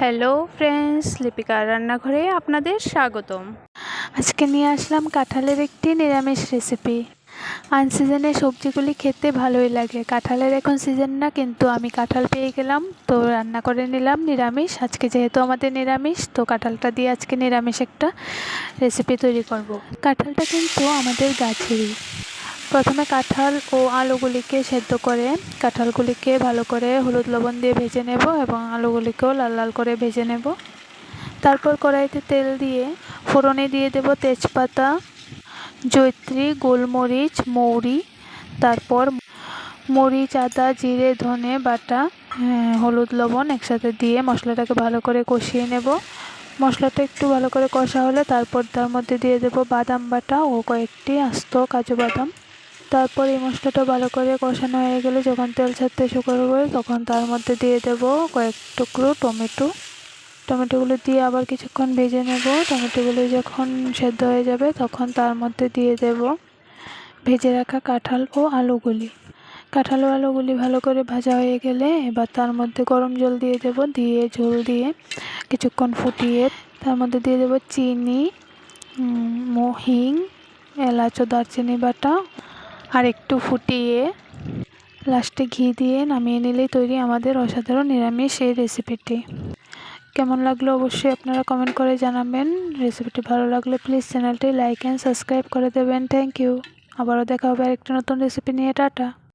Hello friends লিপিকার রান্নাঘরে আপনাদের স্বাগতম। আজকে নিয়ে আসলাম কাঁঠালের একটি নিরামিষ রেসিপি আনসিজনে সবজিগুলি খেতে ভালোই লাগে। কাঁঠালের এখন সিজন না, কিন্তু আমি কাঁঠাল পেয়ে গেলাম, তো রান্না করে নিলাম নিরামিষ। আজকে যেহেতু আমাদের নিরামিষ, তো কাঁঠালটা দিয়ে আজকে নিরামিষ একটা রেসিপি তৈরি করব। কাঁঠালটা কিন্তু আমাদের গাছেরই। প্রথমে কাঁঠাল ও আলুগুলিকে সেদ্ধ করে কাঁঠালগুলিকে ভালো করে হলুদ লবণ দিয়ে ভেজে নেব এবং আলুগুলিকেও লাল লাল করে ভেজে নেব। তারপর কড়াইতে তেল দিয়ে ফোড়নে দিয়ে দেব তেজপাতা জৈত্রী গোলমরিচ মৌরি তারপর মরিচ আদা জিরে ধনে বাটা হ্যাঁ, হলুদ লবণ একসাথে দিয়ে মশলাটাকে ভালো করে কষিয়ে নেব। মশলাটা একটু ভালো করে কষা হলে তারপর তার মধ্যে দিয়ে দেব বাদাম বাটা ও কয়েকটি আস্ত কাজু বাদাম। তারপর এই মশলাটা ভালো করে কষানো হয়ে গেলে যখন তেল ছাড়তে শুরু করবে, তখন তার মধ্যে দিয়ে দেব কয়েক টুকরো টমেটো। টমেটোগুলো দিয়ে আবার কিছুক্ষণ ভেজে নেব। টমেটোগুলো যখন সেদ্ধ হয়ে যাবে, তখন তার মধ্যে দিয়ে দেব ভেজে রাখা কাঁঠাল ও আলুগুলি। কাঁঠাল ও আলুগুলি ভালো করে ভাজা হয়ে গেলে এবার তার মধ্যে গরম জল দিয়ে দেব, দিয়ে ঝোল দিয়ে কিছুক্ষণ ফুটিয়ে তার মধ্যে দিয়ে দেব চিনি মহিং, এলাচ ও দারচিনি বাটা আর একটু ফুটিয়ে লাস্টে ঘি দিয়ে নামিয়ে নিলেই তৈরি আমাদের অসাধারণ নিরামিষ এই রেসিপিটি কেমন লাগল অবশ্যই আপনারা কমেন্ট করে জানাবেন। রেসিপিটি ভালো লাগলে প্লিজ চ্যানেলটি লাইক অ্যান্ড সাবস্ক্রাইব করে দেবেন। থ্যাংক ইউ আবারও দেখা হবে আরেকটা নতুন রেসিপি নিয়ে। টাটা।